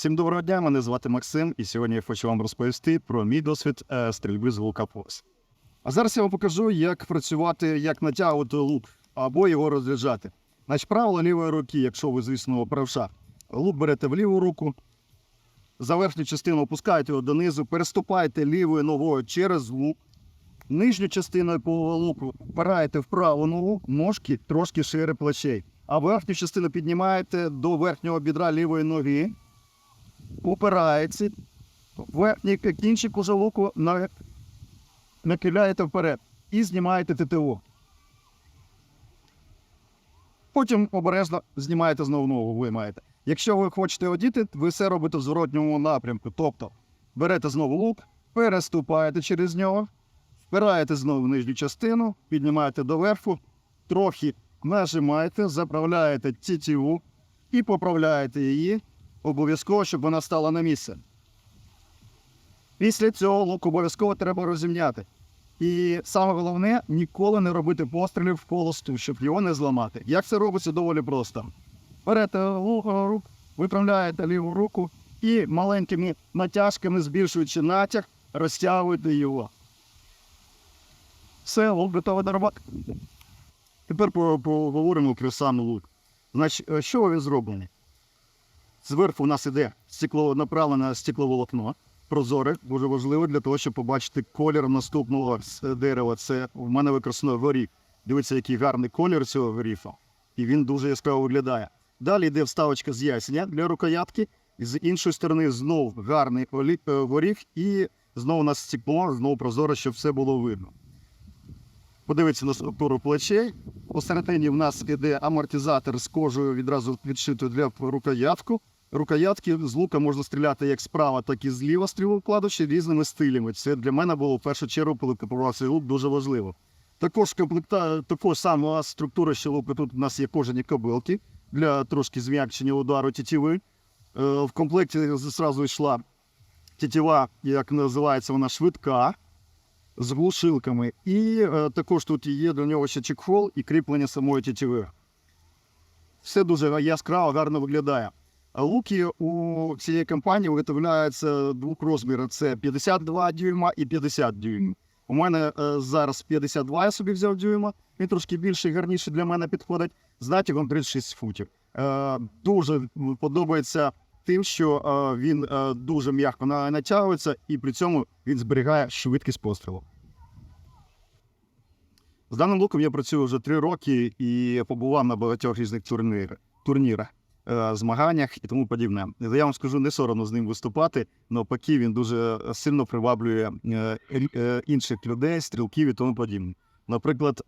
Всім доброго дня, мене звати Максим, і сьогодні я хочу вам розповісти про мій досвід е, стрільби з лука повз. А зараз я вам покажу, як працювати, як натягувати лук або його розряджати. Значить, правило лівої руки, якщо ви, звісно, правша. Лук берете в ліву руку, за верхню частину опускаєте його донизу, переступаєте лівою ногою через лук, нижню частиною по луку впираєте в праву ногу, ножки трошки шире плечей, а верхню частину піднімаєте до верхнього бідра лівої ноги, упирається, верхній кінчик уже луку на- накиляєте вперед і знімаєте ТТО. Потім обережно знімаєте знову ногу, виймаєте. Якщо ви хочете одіти, ви все робите в зворотньому напрямку. Тобто берете знову лук, переступаєте через нього, впираєте знову нижню частину, піднімаєте доверху, трохи нажимаєте, заправляєте тітіву і поправляєте її обов'язково, щоб вона стала на місце. Після цього лук обов'язково треба розімняти. І саме головне ніколи не робити пострілів в холосту, щоб його не зламати. Як це робиться доволі просто. Берете лук, рук, виправляєте ліву руку і маленькими натяжками, збільшуючи натяг, розтягуєте його. Все, лук готовий до роботи. Тепер поговоримо про сам лук. Значить, е, що він зроблений? Зверху у нас іде стекло, направлене стекловолокно, прозоре, дуже важливо для того, щоб побачити колір наступного дерева. Це в мене використано горіх. Дивіться, який гарний колір цього горіха. І він дуже яскраво виглядає. Далі йде вставочка з ясеня для рукоятки. З іншої сторони знов гарний е, горіх і знову у нас стекло, знову прозоре, щоб все було видно. Подивіться на структуру плечей. Посередині в нас іде амортизатор з кожею відразу підшитою для рукоятку. Рукоятки з лука можна стріляти як справа, так і зліва стрілу вкладачі різними стилями. Це для мене було в першу чергу, коли купував цей лук, дуже важливо. Також комплекта, також сама структура ще лука. Тут у нас є кожані кобилки для трошки зм'якчення удару тітіви. Е, В комплекті зразу йшла тітіва, як називається вона швидка з глушилками. І е, також тут є до нього ще чекхол і кріплення самої тітіви. Все дуже яскраво, гарно виглядає. Луки у цієї компанії виготовляються двох розмірів: це 52 дюйма і 50 дюймів. У мене е, зараз 52 я собі взяв дюйма, він трошки більший, гарніший для мене підходить. З натягом 36 футів. Е, дуже подобається тим, що е, він е, дуже м'яко на- натягується, і при цьому він зберігає швидкість пострілу. З даним луком я працюю вже три роки і побував на багатьох різних турнірах, турнірах е, змаганнях і тому подібне. Я вам скажу, не соромно з ним виступати, навпаки, він дуже сильно приваблює інших людей, стрілків і тому подібне. Наприклад,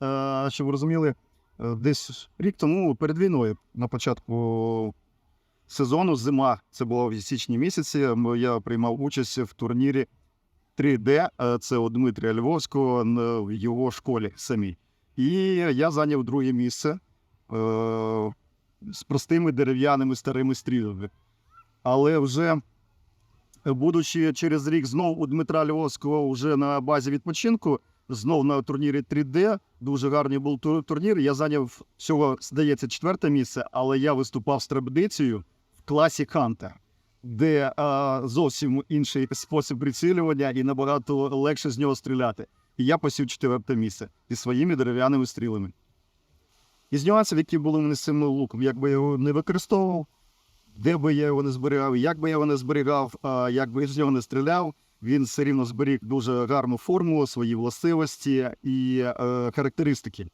щоб ви розуміли, десь рік тому перед війною, на початку сезону, зима, це було в січні місяці, я приймав участь в турнірі 3D, е, це у Дмитрія Львовського в його школі самій. І я зайняв друге місце е, з простими дерев'яними старими стрілами. Але вже будучи через рік знов у Дмитра Львовського вже на базі відпочинку, знов на турнірі 3D, дуже гарний був турнір. Я зайняв всього, здається, четверте місце, але я виступав з традицією в класі Хантер, де а, зовсім інший спосіб прицілювання і набагато легше з нього стріляти. І я посів четверте місце зі своїми дерев'яними стрілами. Із нюансів, які були мене з цим луком, як би я його не використовував, де би я його не зберігав, як би я його не зберігав, а, як би з нього не стріляв, він все рівно зберіг дуже гарну форму, свої властивості і е, характеристики.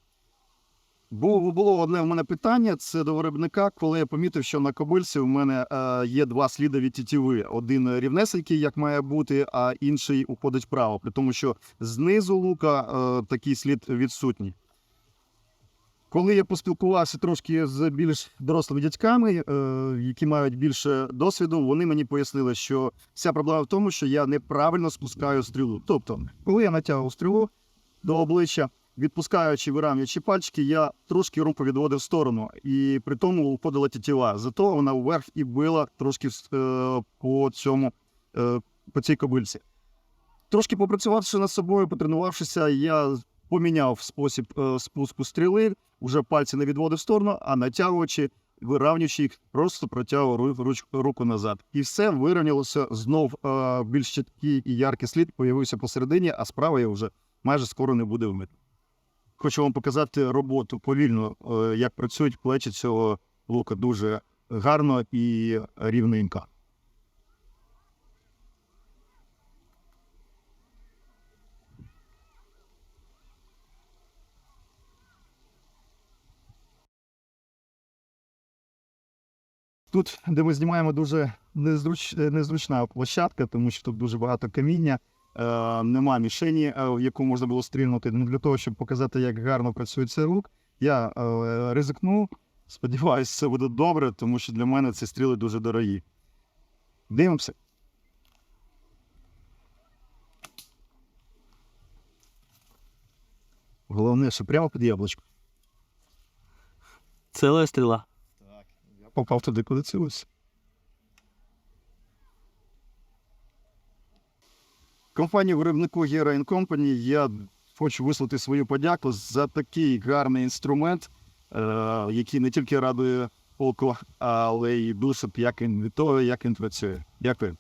Було, було одне в мене питання: це до виробника, коли я помітив, що на кобильці у мене е, є два сліди від тітіви. Один рівнесенький, як має бути, а інший уходить вправо. При тому, що знизу лука е, такий слід відсутній. Коли я поспілкувався трошки з більш дорослими дядьками, е, які мають більше досвіду, вони мені пояснили, що вся проблема в тому, що я неправильно спускаю стрілу. Тобто, коли я натягував стрілу до обличчя, відпускаючи виравнюючи пальчики, я трошки руку відводив в сторону, і при тому уходила тітіва. Зато вона вверх і била трошки е, по цьому е, по цій кобильці. Трошки попрацювавши над собою, потренувавшися, я поміняв спосіб е, спуску стріли, вже пальці не відводив в сторону, а натягуючи, виравнюючи їх, просто протягував руку назад. І все вирівнялося знов більш чіткий і яркий слід появився посередині, а справа його вже майже скоро не буде вмити. Хочу вам показати роботу повільно, е, як працюють плечі цього лука дуже гарно і рівненько. Тут, де ми знімаємо, дуже незруч... незручна площадка, тому що тут дуже багато каміння, нема мішені, е, в яку можна було стрільнути. Ну, Для того, щоб показати, як гарно працює цей лук, я е, ризикну. Сподіваюсь, це буде добре, тому що для мене ці стріли дуже дорогі. Дивимося. Головне, що прямо під яблучко. Ціла стріла. Так, Я попав туди, куди цілився. Компанії виробнику Gera Company я хочу висловити свою подяку за такий гарний інструмент, е, який не тільки радує око, але й душу, як він від того, як він працює. Дякую.